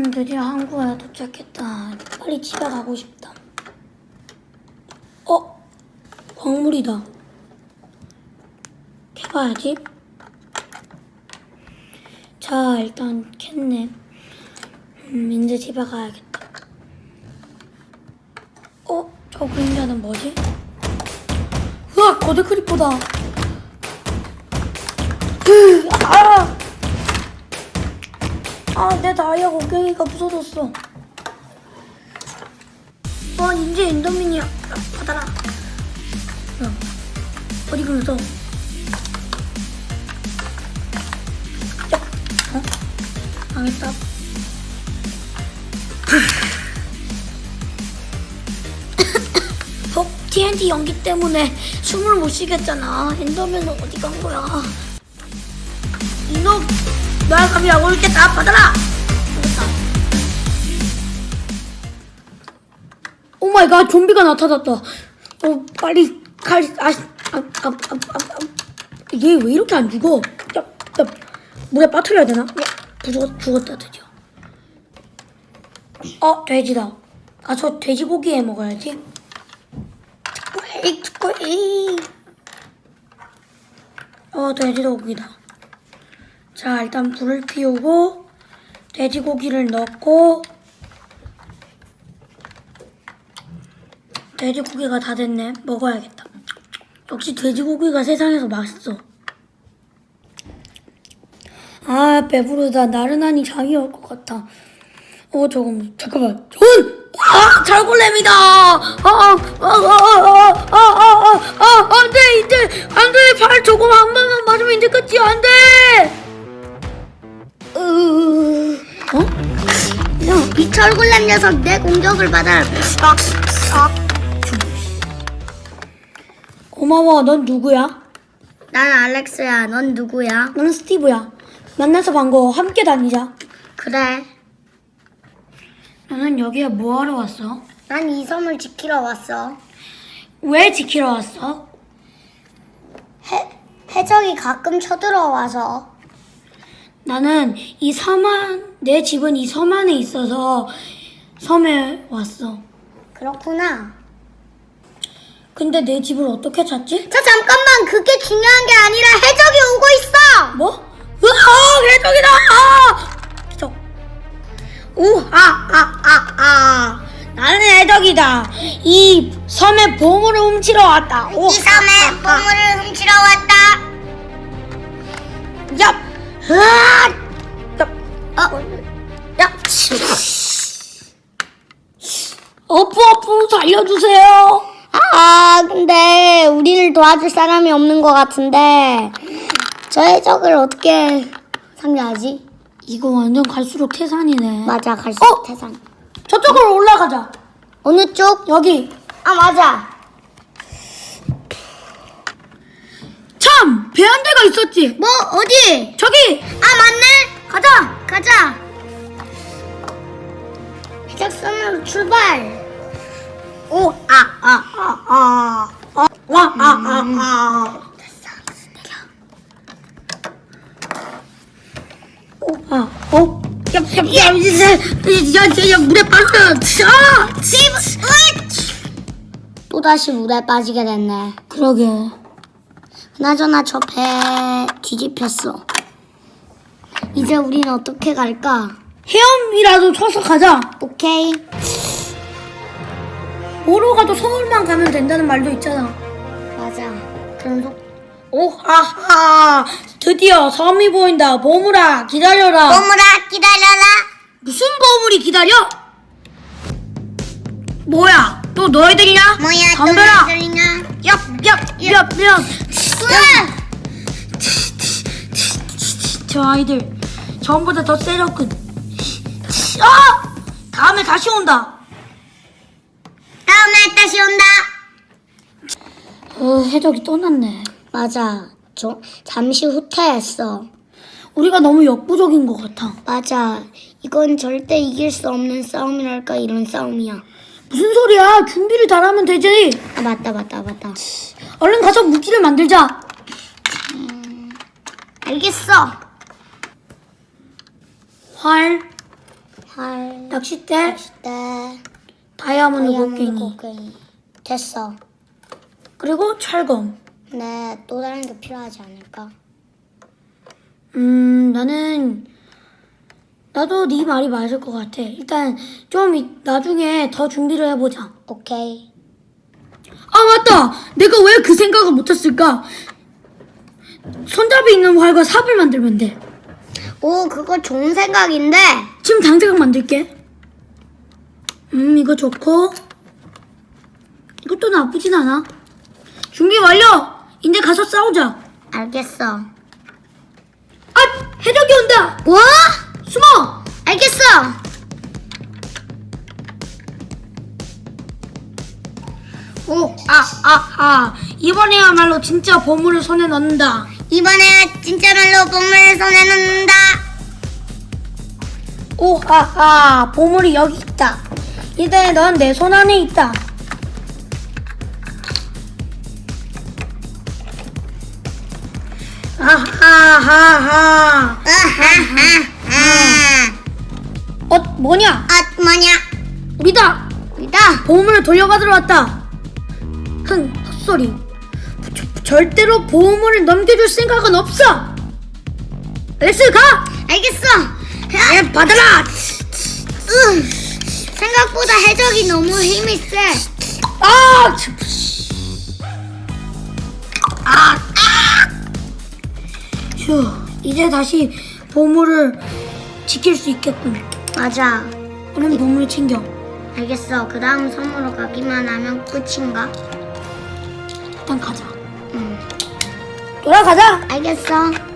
음, 드디어 한국에 도착했다. 빨리 집에 가고 싶다. 어? 광물이다. 캐봐야지. 자, 일단 캤네. 음, 이제 집에 가야겠다. 어? 저 그림자는 뭐지? 우와, 거대 크리퍼다. 으, 아! 아, 내 다이아 곡괭이가 부서졌어. 어, 이제 엔더민이야. 아, 받아라. 야, 어디 그랬어? 야, 어? 망했다. 어, TNT 연기 때문에 숨을 못 쉬겠잖아. 엔더맨은 어디 간 거야? 이놈, 날 감히 약을 있겠다. 받아라. 받았다. 오 마이 갓, 좀비가 나타났다. 어, 빨리 칼, 아, 아, 아, 아, 아, 아. 얘 왜 이렇게 안 죽어? 야, 야, 물에 빠뜨려야 되나? 야, 죽었, 죽었다, 드디어. 어, 돼지다. 가서 돼지고기 해 먹어야지. 에이, 에이. 어, 돼지고기다. 자, 일단 불을 피우고 돼지고기를 넣고 돼지고기가 다 됐네. 먹어야겠다. 역시 돼지고기가 세상에서 맛있어. 아, 배부르다. 나른하니 잠이 올 것 같아. 어, 저건 잠깐만. 저건 아, 잘골렘이다. 녀석 내 공격을 받아. 아, 아. 고마워. 넌 누구야? 난 알렉스야. 넌 누구야? 나는 스티브야. 만나서 반가워. 함께 다니자. 그래. 너는 여기에 뭐 하러 왔어? 난 이 섬을 지키러 왔어. 왜 지키러 왔어? 해, 해적이 가끔 쳐들어와서. 나는 이 섬 안, 내 집은 이 섬 안에 있어서 섬에 왔어. 그렇구나. 근데 내 집을 어떻게 찾지? 자, 잠깐만. 그게 중요한 게 아니라 해적이 오고 있어. 뭐? 으아! 해적이다! 아! 해적. 우, 아, 아, 아, 아. 나는 해적이다. 이 섬에 보물을 훔치러 왔다. 오, 이 섬에 보물을 훔치러 왔다. 야! 으아! 야! 어? 야! 어프, 어프, 살려주세요. 아, 근데 우리를 도와줄 사람이 없는 것 같은데 저 해적을 어떻게 상대하지? 이거 완전 갈수록 태산이네. 맞아, 갈수 어? 태산. 저쪽으로 올라가자. 어느 쪽? 여기. 아, 맞아. 참! 배 한 대가 있었지. 뭐 어디? 저기! 아, 맞네. 가자! 가자. 해적선으로 출발. 오, 아, 아, 아, 아. 아, 와, 아, 아, 아. 오, 아, 어? 야, 야, 야, 이제, 야, 야, 야, 물에 빠져. 아! 또 다시 물에 빠지게 됐네. 그러게. 그나저나 저 배 뒤집혔어. 이제 우린 어떻게 갈까? 헤엄이라도 쳐서 가자. 오케이. 뭐로 가도 서울만 가면 된다는 말도 있잖아. 맞아. 그런 속. 오, 아하. 드디어 섬이 보인다. 보물아, 기다려라. 꼬물아 기다려라. 무슨 보물이 기다려? 뭐야? 또 너희들이냐? 뭐야 또 덤벼라. 들리냐? 얍, 얍, 얍, 얍. 으아! 저 아이들 전보다 더 세졌군. 아! 다음에 다시 온다. 다시 온다. 어, 해적이 떠났네. 맞아. 저 잠시 후퇴했어. 우리가 너무 역부족인 것 같아. 맞아. 이건 절대 이길 수 없는 싸움이랄까 이런 싸움이야. 무슨 소리야? 준비를 잘하면 되지. 아 맞다 맞다 맞다. 얼른 가서 무기를 만들자. 알겠어. 활, 활, 낚싯대, 때, 다이아몬드 다이아몬드 곡괭이, 곡괭이. 됐어. 그리고 철검. 네, 또 다른 게 필요하지 않을까? 음, 나는 나도 네 말이 맞을 것 같아. 일단 좀 이- 나중에 더 준비를 해보자. 오케이. 아 맞다. 내가 왜 그 생각을 못했을까? 손잡이 있는 활과 삽을 만들면 돼. 오, 그거 좋은 생각인데. 지금 당장 만들게. 음, 이거 좋고. 이것도 나쁘진 않아. 준비 완료! 이제 가서 싸우자. 알겠어. 아! 해적이 온다! 뭐? 숨어! 알겠어. 오, 아, 아, 아. 이번에야말로 진짜 보물을 손에 넣는다. 이번에 진짜말로 본물을 손에 넣는다. 오, 아, 아. 보물이 여기 있다. 이제 넌 내 손 안에 있다. 아하하하. 아하하하. 어, 뭐냐? 아, 뭐냐? 우리다. 우리다. 보물을 돌려받으러 왔다. 흥, 헛소리. 저- 절대로 보물을 넘겨줄 생각은 없어. 알렉스 가. 알겠어. 예, 받아라. 으, 생각보다 해적이 너무 힘이 세. 아, 참. 아, 휴, 이제 다시 보물을 지킬 수 있겠군. 맞아. 얼른 보물을 챙겨. 알겠어. 그 다음 섬으로 가기만 하면 끝인가? 일단 가자. 응. 돌아가자. 알겠어.